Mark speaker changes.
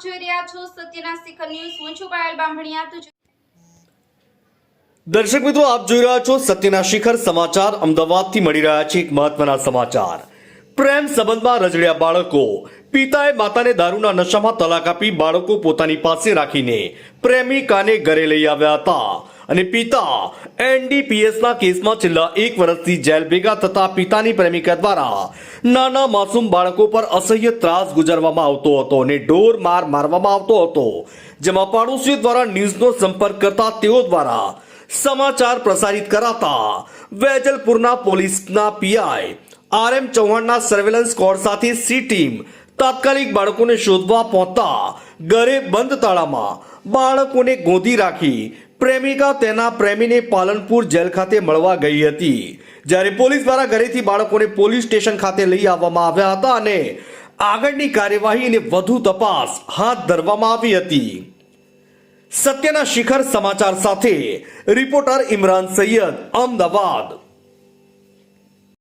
Speaker 1: છો સત્યના શિખર ન્યૂઝ. હું છું પાયલ બામભણિયા તો
Speaker 2: દર્શક મિત્રો, આપ જોઈ રહ્યા છો સત્યના શિખર સમાચાર. અમદાવાદથી મળી રહ્યા છે એક મહત્વના સમાચાર. પ્રેમ સંબંધમાં રજડ્યા બાળકો. પિતાએ માતાને દારૂના નશામાં તલાક આપી બાળકો પોતાની પાસે રાખીને પ્રેમિકાને ઘરે લઈ આવ્યા હતા. અને પિતા એનડીપીએસના કેસમાં છેલ્લા એક વર્ષથી જેલ ભેગા થતા પિતાની પ્રેમિકા દ્વારા નાના માસૂમ બાળકો પર અસહ્ય ત્રાસ ગુજારવામાં આવતો હતો અને ઢોર માર મારવામાં આવતો હતો. જેમાં પાડોશીઓ દ્વારા ન્યૂઝનો સંપર્ક કરતા તેઓ દ્વારા સમાચાર પ્રસારિત કરાતા વેજલપુરના પોલીસના પીઆઈ, આર એમ ચૌહાણના સર્વેલન્સ સ્કોડ સાથે સી ટીમ તાત્કાલિક બાળકોને શોધવા પહોંચતા ઘરે બંધ તાળામાં બાળકોને ગોંધી રાખી પ્રેમિકા તેના પ્રેમીને પાલનપુર જેલ ખાતે મળવા ગઈ હતી. જ્યારે પોલીસ દ્વારા ઘરેથી બાળકોને પોલીસ સ્ટેશન ખાતે લઈ આવવામાં આવ્યા હતા અને આગળની કાર્યવાહી અને વધુ તપાસ હાથ ધરવામાં આવી હતી. સત્યના શિખર સમાચાર સાથે રિપોર્ટર ઇમરાન સૈયદ, અમદાવાદ.